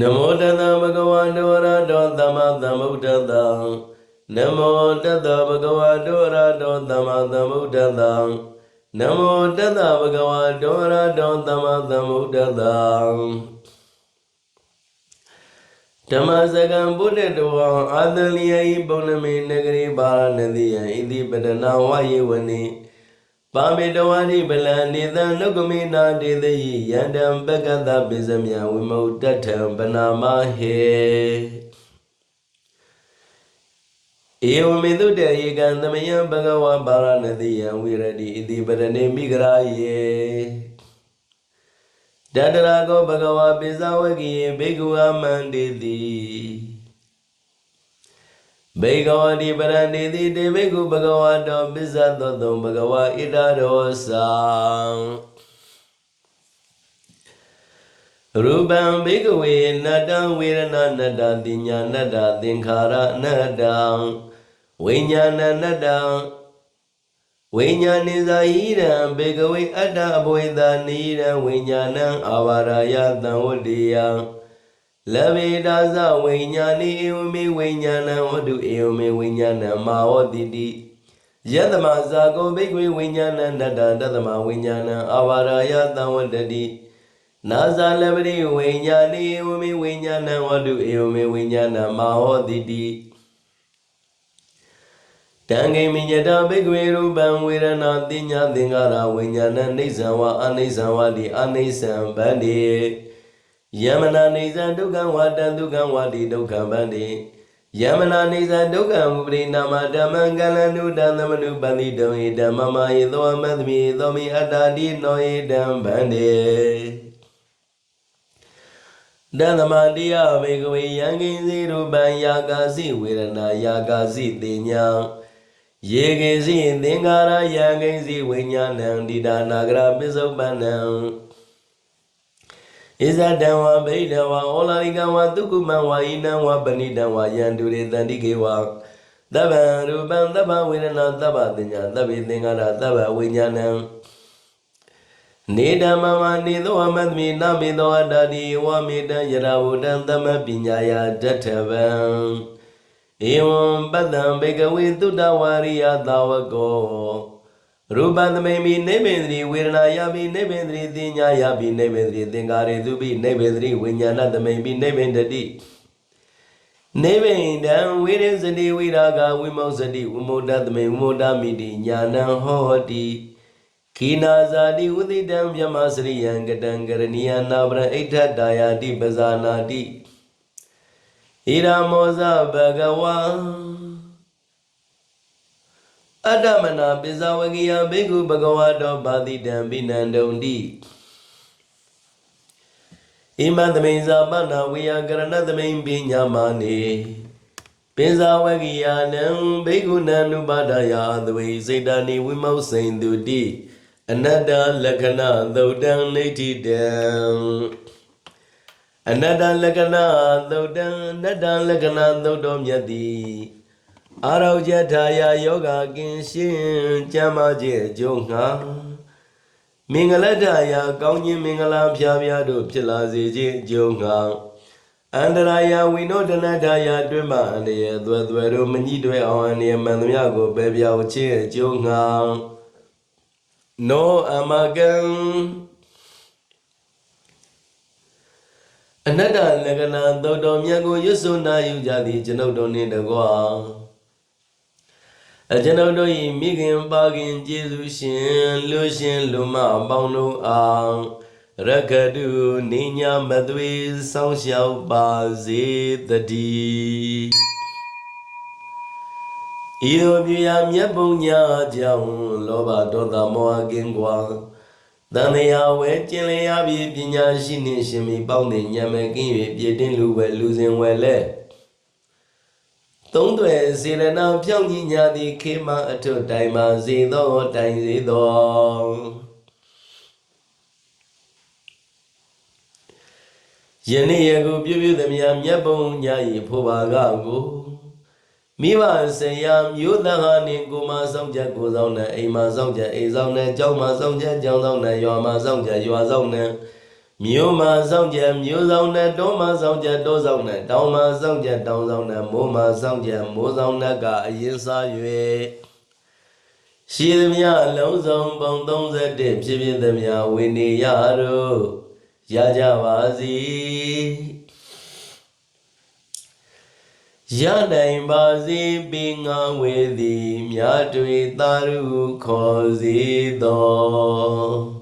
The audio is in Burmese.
နမောတတဗုဒ္ဓဝါဒောရတောသမ္မာသမ္ဗုဒ္ဓတံနမောတတဗုဒ္ဓဝါဒောရတောသမ္မာသမ္ဗုဒ္ဓတံနမောတတဗုဒ္ဓဝါဒောရတောသမ္မာသမ္ဗုဒ္ဓတံဓမ္မစကံဘုဒ္ဓတောအာသလိယိပုဏ္ဏမေနဂရိပါရဏတိယဣတိပတနာဝယေဝနိ ပါမေတဝါရိပလံနေသံနုကမေနာတေတယိယန္တံပက္ကတပိစမြဝိမုတ္တထံပနာမဟေဧဝမေတုတေဧကံသမယံဘဂဝါပါရဏတိယံဝိရတိဣတိပရဏိမိဂရာယေတတရာကောဘဂဝါပိဇဝကိယေဘေကုအမန္တေတိ ဘေကဝတိပရဏိတိတေဘေကုဘဂဝါတောပိဇသောတုံဘဂဝါဣတရောသံရူပံဘေကဝေနတံဝေရဏနတ္တတိညာနတ္တသင်္ခါရနတ္တံဝိညာဏနတ္တံဝိညာဏိဇာဟိရံဘေကဝေအတ္တအဘဝေသနိရံဝိညာဏံအာဝရယသံဝတ္တိယံ လဗေဒါဇဝိညာဏိဧဝမေဝိညာဏံဝတ္တုဧဝမေဝိညာဏံမာဝတိတိယတမဇာကောဘိကဝေဝိညာဏနတ္တတတမဝိညာဏံအာဝရယသံဝတ္တိနာဇာလပရိဝိညာဏိဧဝမေဝိညာဏံဝတ္တုဧဝမေဝိညာဏံမာဟောတိတိတံဂိမိညတဘိကဝေရူပံဝေရဏတိညာသင်္ကာရဝိညာဏနေဇံဝအနိဇံဝတိအနိဇံဗန္တိ ယမနာနေဇံဒုက္ခံဝတံဒုက္ခံဝတိဒုက္ခံဗန္တိယမနာနေဇံဒုက္ခံဝပရိနာမဓမ္မံကလန္တုတံသမနုပန္တိတုံဣဓမ္မမယေသောမသမိသောမိအတ္တာတိနောဣဒံဗန္တိတသမတိယဘေကဝေယံကိစီရူပံယာကာစီဝေရဏယာကာစီတိညာယေကေစီသင်္ကာရယံကိစီဝိညာဏံဒီတာနာဂရပိစုပန္နံ ဣဇဒံဝဗိဒဝဩလာရိကဝသုကုမံဝါဣနံဝပဏိတံဝယံတုရေတန္တိကေဝသဗ္ဗံရူပံသဗ္ဗဝေဒနာသဗ္ဗတိညာသဗ္ဗေသင်္ကာရသဗ္ဗဝိညာဏံနေဓမ္မမနေသောအမတ်မိနမေသောအတ္တတိဝမေတံယရဝတံသမပညာယတထဗံဧဝံပတ္တံဘေကဝေတုတ္တဝါရိယသာဝကော ရူပသမိမိနေဗေန္ဒြိဝေဒနာယပိနေဗေန္ဒြိသိညာယပိနေဗေန္ဒြိသင်္ကာရေသူပိနေဗေန္ဒြိဝိညာဏသမိမိနေဗေန္ဒတိနေဗေန္ဒံဝိရိစတိဝိရာဂဝိမောစတိဝိမုဒ္ဒသမိဝိမုဒ္ဒမိတိညာနံဟောတိခိနာဇာတိဝတိတံမြမစရိယံကတံကရဏီယနာပရဣဋ္ဌတာယာတိပဇာနာတိဣရာမောဇဘဂဝံ အတ္တမနာပိဇဝကိယဘေကုဘဂဝါတောပါတိတံပိနန္တုံတိဣမသမိန်ဇာပနာဝေယကရဏသမိန်ပိညာမနေပိဇဝကိယနံဘေကုဏံနုပါဒယာသဝေစေတနိဝိမောစိန်တုတိအနတ္တလက္ခဏသုတ်တံနေတိတံအနတ္တလက္ခဏသုတ်တံအနတ္တလက္ခဏသုတ်တော်မြတ်သည် အာရောဇထာယယောဂကင်ရှင်ကျမ်းမာခြင်းအကျိုးငှာမင်္ဂလတရာကောင်းခြင်းမင်္ဂလာဖြာဖြာတို့ဖြစ်လာစေခြင်းအကျိုးငှာအန္တရာယဝိနောဒနတရာတွင်မှအန္တရာယ်သွဲသွဲတို့မညှိတွဲအောင်အန္တရာယ်မှန်သမျှကိုပဲပြောင်းခြင်းအကျိုးငှာနောအမကံအနတ္တလက္ခဏာသောတော်မြတ်ကိုရွတ်ဆိုနာယူကြသည်ကျွန်ုပ်တို့နှင့်တကွာ အကျွန်ုပ်တို့၏မိခင်ပါခင်ကျေးဇူးရှင်လူရှင်လူမအပေါင်းတို့အားရကတုနေညာမသွေဆောင်းလျှောက်ပါစေတည်းဤသို့ပြရာမြတ်ပုံညာကြောင့်လောဘဒေါသမောဟကင်းကွာတန်မြာဝဲကျင်လျာပြီးပညာရှိနှင့်ရှင်မီပေါင်းတဲ့ညံမဲ့ကင်း၍ပြည့်တင်လူဝဲလူစဉ်ဝဲလဲ သုံးတွေစေရနာဖြောင့်ကြီးညာသည်ခေမအထုတိုင်ပါစေသောတိုင်စေသောယနေ့ယခုပြုပြုသမျှမြတ်ပုံညာ၏ဖို့ပါကကိုမိဘဆရာမျိုးသားဟာနှင့်ကိုမဆောင်ချက်ကိုဆောင်နဲ့အိမ်မှာဆောင်ချက်အိမ်ဆောင်နဲ့ကျောင်းမှာဆောင်ချက်ကျောင်းဆောင်နဲ့ရွာမှာဆောင်ချက်ရွာဆောင်နဲ့ မြို့မှာစောင့်ကြံမြို့ဆောင်နဲ့တောမှာစောင့်ကြံတောဆောင်နဲ့တောင်မှာစောင့်ကြံတောင်ဆောင်နဲ့မိုးမှာစောင့်ကြံမိုးဆောင်နဲ့ကအရင်စား၍ရှိသမျှအလုံးစုံပုံ31ဖြစ်ဖြစ်သမျှဝိနေရတို့ရကြပါစီရနိုင်ပါစေပင်ငါဝေသည်မြတ်တွေသာရုခေါ်စေတော်